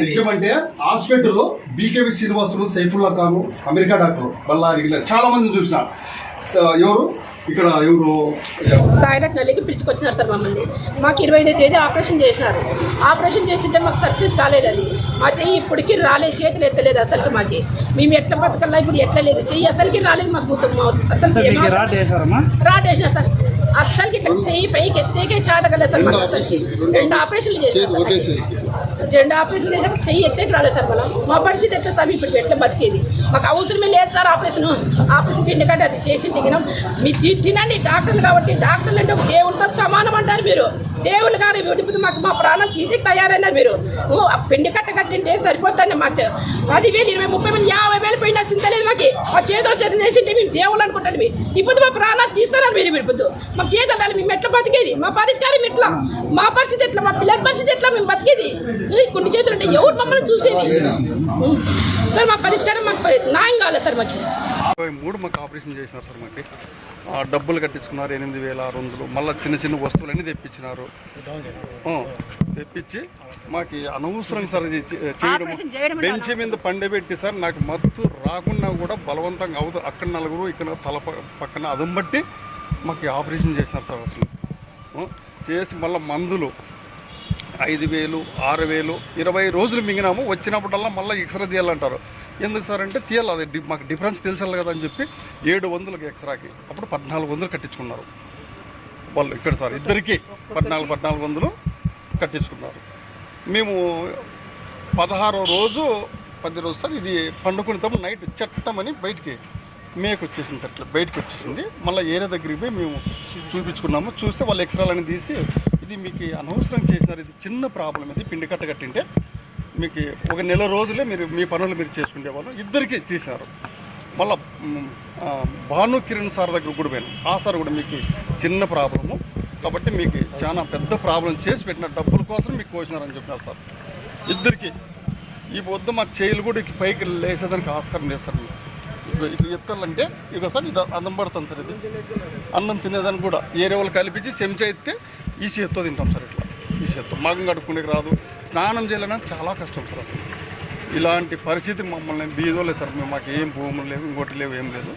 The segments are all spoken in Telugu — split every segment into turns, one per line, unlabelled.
నిజమంటే హాస్పిటల్లో BKV Srinivasulu Saifulla Khan America doctor Ballari చాలా మంది చూసిన. సో, ఎవరు? ఇక్కడ ఎవరు?
సాయినట్ నల్లికి పిలుచుకొచ్చినారు సార్ మమ్మల్ని. మాకు ఇరవై ఐదో తేదీ ఆపరేషన్ చేసినారు. ఆపరేషన్ చేసింటే మాకు సక్సెస్ కాలేదు అది మా చెయ్యి ఇప్పటికి రాలేదు చేతులు ఎత్తలేదు అసలుకి మాకు. మేము ఎట్లా బతకల్లా ఇప్పుడు ఎట్లా లేదు. చెయ్యి అసలుకి రాలేదు మాకు అసలు
రాట్ వేసారమ్మా
రాట్ వేసిన సార్. అస్సలకి ఇట్లా చెయ్యి పైకి ఎత్తేకే చాతకలేదు సార్ మాకు అసలుకి రెండు ఆపరేషన్లు సార్. రెండు ఆపరేషన్ చేశాక చెయ్యి ఎత్తేకి రాలేదు సార్ మనం. మా పరిస్థితి ఎట్లా సార్ ఇప్పుడు ఎట్లా బతికేది? మాకు అవసరమే లేదు సార్ ఆపరేషన్. ఆపరేషన్ పిండి కంటే అది చేసి దిగినాం. మీ తినండి డాక్టర్లు కాబట్టి డాక్టర్లు అంటే ఒక దేవుడితో సమానం అంటారు మీరు. దేవుళ్ళు గారు ఇప్పుడు మాకు మా ప్రాణం తీసి తయారైనారు మీరు. పిండి కట్ట కట్టింటే సరిపోతాండి మాకు. పదివేలు ఇరవై ముప్పై వేలు యాభై వేలు పోయినా చింతలేదు మాకు. మా చేతులు చేతులు చేసింటే మేము దేవుళ్ళు అనుకుంటాను మీ ఇప్పుడు మా ప్రాణాలు తీస్తున్నారు మీరు ఇప్పుడు మా చేతులు దాన్ని మేము ఎట్లా బతికేది? మా పరిష్కారం ఎట్లా? మా పరిస్థితి ఎట్లా? మా పిల్లల పరిస్థితి ఎట్లా మేము బతికేది? కొన్ని చేతులు అంటే ఎవరు మమ్మల్ని చూసేది? సార్ మా పరిష్కారం మాకు న్యాయం కావాలి సార్ మాకు.
మూడు మాకు ఆపరేషన్ చేసినారు సార్ మాకు. డబ్బులు కట్టించుకున్నారు ఎనిమిది వేల ఆరు వందలు మళ్ళీ చిన్న చిన్న వస్తువులన్నీ తెప్పించినారు. ఆ, తెప్పించి మాకు అనవసరం సార్
చేయడం
బెంచ్ మీద పండబెట్టి సార్ నాకు మత్తు రాకుండా కూడా బలవంతంగా అవుతూ అక్కడ నలుగురు ఇక్కడ తల పక్కన అదం బట్టి మాకు ఆపరేషన్ చేసినారు సార్ అసలు. చేసి మళ్ళీ మందులు ఐదు వేలు ఆరు వేలు ఇరవై రోజులు మింగినాము. వచ్చినప్పుడల్లా మళ్ళీ ఎక్స్రా తీయాలంటారు. ఎందుకు సార్ అంటే తీయాలి అది మాకు డిఫరెన్స్ తెలిసాలి కదా అని చెప్పి ఏడు వందలకి ఎక్స్రాకి. అప్పుడు పద్నాలుగు వందలు కట్టించుకున్నారు. వాళ్ళు ఇక్కడ సార్ ఇద్దరికి పద్నాలుగు పద్నాలుగు వందలు కట్టించుకున్నారు మేము పదహారో రోజు పది రోజు సార్ ఇది పండుకునేటప్పుడు నైట్ చట్టమని బయటికి మేకు వచ్చేసింది సార్ ఇట్లా బయటకు వచ్చేసింది. మళ్ళీ ఏరియా దగ్గరికి పోయి మేము చూపించుకున్నాము. చూస్తే వాళ్ళు ఎక్స్రాలని తీసి ఇది మీకు అనవసరం చేసినారు ఇది చిన్న ప్రాబ్లం ఇది పిండి కట్ట కట్టింటే మీకు ఒక నెల రోజులే మీరు మీ పనులు మీరు చేసుకునేవాళ్ళు. ఇద్దరికి తీసినారు మళ్ళా భాను కిరణ్ సార్ దగ్గర కూడా పోయాను. ఆ సార్ కూడా మీకు చిన్న ప్రాబ్లము. కాబట్టి మీకు చాలా పెద్ద ప్రాబ్లం చేసి పెట్టిన డబ్బుల కోసం మీకు కోసినారని చెప్పినారు సార్. ఇద్దరికి. ఈ పొద్దు మా చేయిలు కూడా ఇట్లా పైకి లేసేదానికి ఆస్కారం లేదు సార్ ఇట్లా ఇట్లా ఎత్తాలంటే ఇక సార్ ఇది అన్నం పడుతుంది సార్ ఇది. అన్నం తినేదాన్ని కూడా ఏరే వాళ్ళు కలిపించి చెంచా ఎత్తే ఈ చేత్తో తింటాం సార్ ఇట్లా. ఈ చేత్తో. మగం కడుక్కునేకి రాదు. స్నానం చేయాలన్నా చాలా కష్టం సార్ అసలు. ఇలాంటి పరిస్థితి మమ్మల్ని బీదోలేదు సార్. మేము మాకు ఏం భూములు లేవు ఇంకోటి లేవు ఏం లేదు.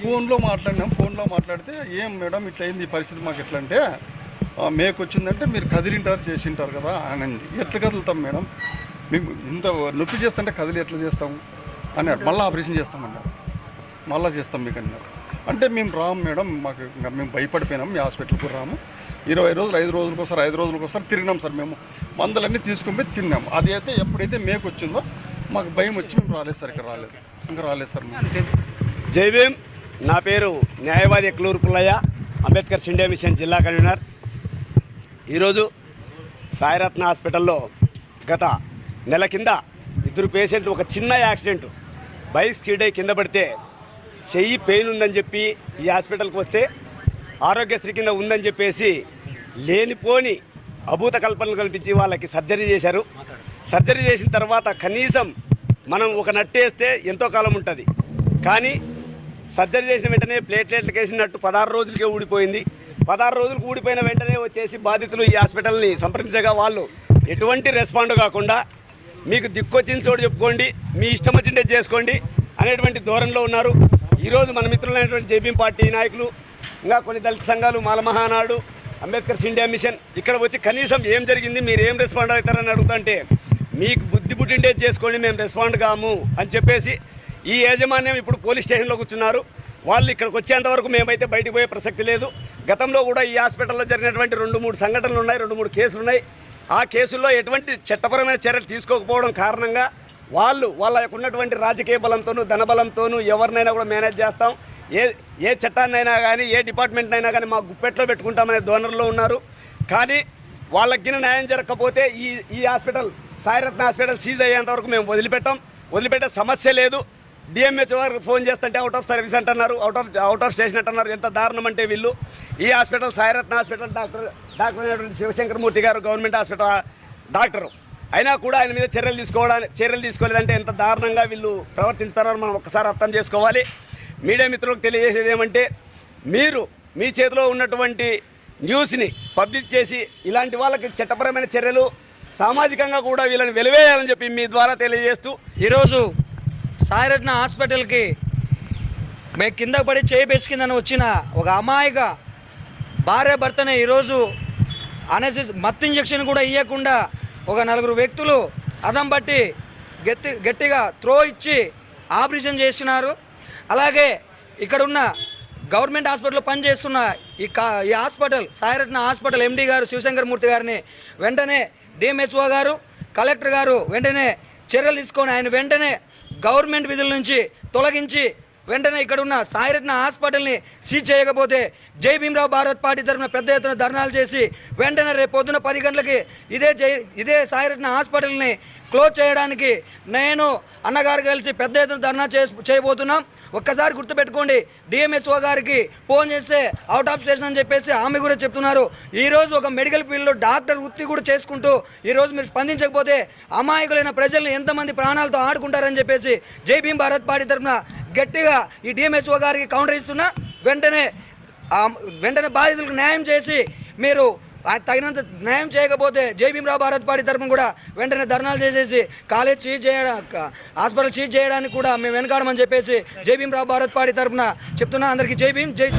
ఫోన్లో మాట్లాడినాం ఫోన్లో మాట్లాడితే ఏం మేడం ఇట్లా అయింది ఈ పరిస్థితి మాకు ఎట్లా అంటే మేకు వచ్చిందంటే మీరు కదిలింటారు చేసింటారు కదా అనండి ఎట్లా కదులుతాం మేడం? మేము ఇంత నొప్పి చేస్తుంటే కదిలి ఎట్లా చేస్తాము? అన్నారు. మళ్ళీ ఆపరేషన్ చేస్తామన్నారు. మళ్ళీ చేస్తాం మీకు అన్నారు. అంటే మేము రాము మేడం మాకు ఇంకా మేము భయపడిపోయినాం మీ హాస్పిటల్కి రాము. ఇరవై రోజులు ఐదు రోజులకు ఒకసారి ఐదు రోజులకు ఒకసారి తిరిగినాం సార్ మేము. మందులన్నీ తీసుకొని పోయి తిన్నాము అది అయితే ఎప్పుడైతే మేకు వచ్చిందో మాకు భయం వచ్చి మేము రాలేదు సార్ ఇక్కడ రాలేదు. ఇంకా రాలేదు సార్
జై భీమ్. నా పేరు న్యాయవాది ఎక్లూరు పుల్లయ్య అంబేద్కర్ సిండియా మిషన్ జిల్లా కన్వీనర్. ఈరోజు సాయిరత్న హాస్పిటల్లో గత నెల కింద ఇద్దరు పేషెంట్లు ఒక చిన్న యాక్సిడెంట్. బైక్ స్టీడ్ అయి కింద పడితే చెయ్యి పెయిన్ ఉందని చెప్పి ఈ హాస్పిటల్కి వస్తే ఆరోగ్యశ్రీ కింద ఉందని చెప్పేసి లేనిపోని అభూత కల్పనలు కల్పించి వాళ్ళకి సర్జరీ చేశారు. సర్జరీ చేసిన తర్వాత కనీసం మనం ఒక నట్టేస్తే ఎంతో కాలం ఉంటుంది. కానీ సర్జరీ చేసిన వెంటనే ప్లేట్లెట్లకు వేసినట్టు పదహారు రోజులకే ఊడిపోయింది. పదహారు రోజులకు ఊడిపోయిన వెంటనే వచ్చేసి బాధితులు ఈ హాస్పిటల్ని సంప్రదించగా వాళ్ళు ఎటువంటి రెస్పాండ్ కాకుండా మీకు దిక్కొచ్చిన చోటు చెప్పుకోండి మీ ఇష్టం వచ్చిండే చేసుకోండి అనేటువంటి ధోరణిలో ఉన్నారు. ఈరోజు మన మిత్రులైనటువంటి జేపీ పార్టీ నాయకులు ఇంకా కొన్ని దళిత సంఘాలు మాల మహానాడు అంబేద్కర్ ఇండియా మిషన్. ఇక్కడ వచ్చి కనీసం ఏం జరిగింది మీరు ఏం రెస్పాండ్ అవుతారని అడుగుతుంటే మీకు బుద్ధి పుట్టిండే చేసుకోండి మేము రెస్పాండ్ కాము అని చెప్పేసి ఈ యాజమాన్యం ఇప్పుడు పోలీస్ స్టేషన్లో కూర్చున్నారు. వాళ్ళు ఇక్కడికి వచ్చేంత వరకు మేమైతే బయటకు పోయే ప్రసక్తి లేదు. గతంలో కూడా ఈ హాస్పిటల్లో జరిగినటువంటి రెండు మూడు సంఘటనలు ఉన్నాయి రెండు మూడు కేసులు ఉన్నాయి. ఆ కేసుల్లో ఎటువంటి చట్టపరమైన చర్యలు తీసుకోకపోవడం కారణంగా వాళ్ళు వాళ్ళ యొక్క ఉన్నటువంటి రాజకీయ బలంతోనూ ధనబలంతోనూ ఎవరినైనా కూడా మేనేజ్ చేస్తాం. ఏ ఏ చట్టాన్నైనా కానీ ఏ డిపార్ట్మెంట్నైనా కానీ మా గుప్పెట్లో పెట్టుకుంటామనే ధోరణిలో ఉన్నారు. కానీ వాళ్ళకి న్యాయం జరగకపోతే ఈ ఈ హాస్పిటల్ సాయిరత్న హాస్పిటల్ సీజ్ అయ్యేంత వరకు మేము వదిలిపెట్టాం. వదిలిపెట్టే సమస్య లేదు. డిఎంహెచ్ వారికి ఫోన్ చేస్తుంటే అవుట్ ఆఫ్ సర్వీస్ అంటున్నారు out of out of station అంటున్నారు. ఎంత దారుణం అంటే వీళ్ళు. ఈ hospital Sairatna hospital doctor doctor అయినటువంటి శివశంకరమూర్తి గారు గవర్నమెంట్ హాస్పిటల్ డాక్టరు. అయినా కూడా ఆయన మీద చర్యలు తీసుకోవడానికి చర్యలు తీసుకోలేదంటే ఎంత దారుణంగా వీళ్ళు ప్రవర్తిస్తారో మనం ఒక్కసారి అర్థం చేసుకోవాలి. మీడియా మిత్రులకు తెలియజేసేది ఏమంటే మీరు మీ చేతిలో ఉన్నటువంటి న్యూస్ని పబ్లిష్ చేసి ఇలాంటి వాళ్ళకి చట్టపరమైన చర్యలు సామాజికంగా కూడా వీళ్ళని వెలివేయాలని చెప్పి మీ ద్వారా తెలియజేస్తూ
ఈరోజు సాయిరత్న హాస్పిటల్కి మేము కింద పడి చేయి వచ్చిన ఒక అమాయక భార్య భర్తనే ఈరోజు అనేసి మత్తు ఇంజక్షన్ కూడా ఇవ్వకుండా ఒక నలుగురు వ్యక్తులు అదం బట్టి గట్టి గట్టిగా త్రో ఇచ్చి ఆపరేషన్ చేసినారు. అలాగే ఇక్కడ ఉన్న గవర్నమెంట్ హాస్పిటల్లో పనిచేస్తున్న ఈ కా ఈ హాస్పిటల్ సాయిరత్న హాస్పిటల్ ఎండి గారు శివశంకర్ మూర్తి గారిని వెంటనే డిఎంహెచ్ఓ గారు కలెక్టర్ గారు వెంటనే చర్యలు తీసుకొని ఆయన వెంటనే గవర్నమెంట్ విధుల నుంచి తొలగించి వెంటనే ఇక్కడ ఉన్న సాయిరత్న హాస్పిటల్ని సీజ్ చేయకపోతే జై భీమరావు భారత్ పార్టీ తరఫున పెద్ద ఎత్తున ధర్నాలు చేసి వెంటనే రేపు పొద్దున పది గంటలకి ఇదే జై ఇదే సాయిరత్న హాస్పిటల్ని క్లోజ్ చేయడానికి నేను అన్నగారు కలిసి పెద్ద ఎత్తున ధర్నా చే చేయబోతున్నాం. ఒక్కసారి గుర్తుపెట్టుకోండి డిఎంహెచ్ఓ గారికి ఫోన్ చేస్తే అవుట్ ఆఫ్ స్టేషన్ అని చెప్పేసి ఆమె కూడా చెప్తున్నారు. ఈరోజు ఒక మెడికల్ ఫీల్డ్లో డాక్టర్ వృత్తి కూడా చేసుకుంటూ ఈరోజు మీరు స్పందించకపోతే అమాయకులైన ప్రజల్ని ఎంతమంది ప్రాణాలతో ఆడుకుంటారని చెప్పేసి జై భీమ్ భారత్ పార్టీ తరఫున గట్టిగా ఈ డిఎంహెచ్ఓ గారికి కౌంటర్ ఇస్తున్నా. వెంటనే వెంటనే బాధితులకు న్యాయం చేసి మీరు తగినంత న్యాయం చేయకపోతే జై భీమరావు భారత్ పార్టీ తరఫున కూడా వెంటనే ధర్నాలు చేసేసి కాలేజ్ చీజ్ చేయడం హాస్పిటల్ చీజ్ చేయడానికి కూడా మేము వెనకాడమని చెప్పేసి జై భీమరావు భారత్ పార్టీ తరఫున చెప్తున్నా. అందరికీ జై భీమ్ జై